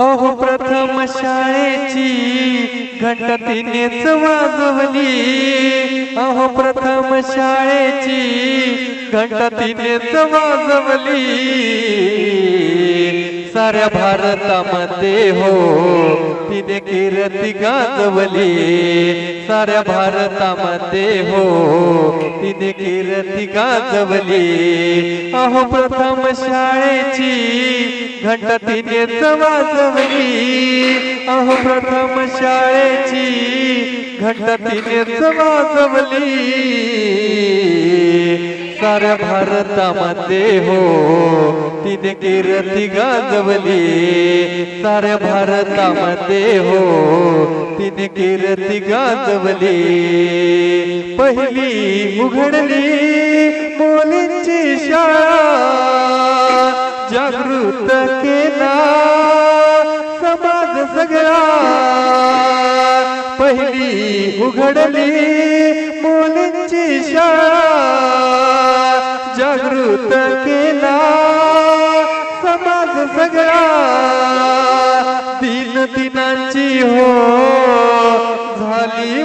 अहो प्रथम शाळेची घंटा तिनेच वाजवली. अहो प्रथम शाळेची घंटा तिनेच वाजवली. साऱ्या भारतामध्ये हो. तिने कीर्ती गाजवली. साऱ्या भारतामध्ये हो. तिने कीर्ती गाजवली. अहो प्रथम शाळेची घंटा तिने वाजवली अहो प्रथम शाळेची घंटा तिने वाजवली साऱ्या भारतामध्ये हो. तिने कीर्ती गाजवली. साऱ्या भारतामध्ये हो. तिने कीर्ती गाजवली. पहिली उघडली मुलींची शाळा. जागृत केला समाज सगळा. पहिली उघडली मुलींची शाळा. जागृत केला. समाज सगळा दिन दिनांची हो झाली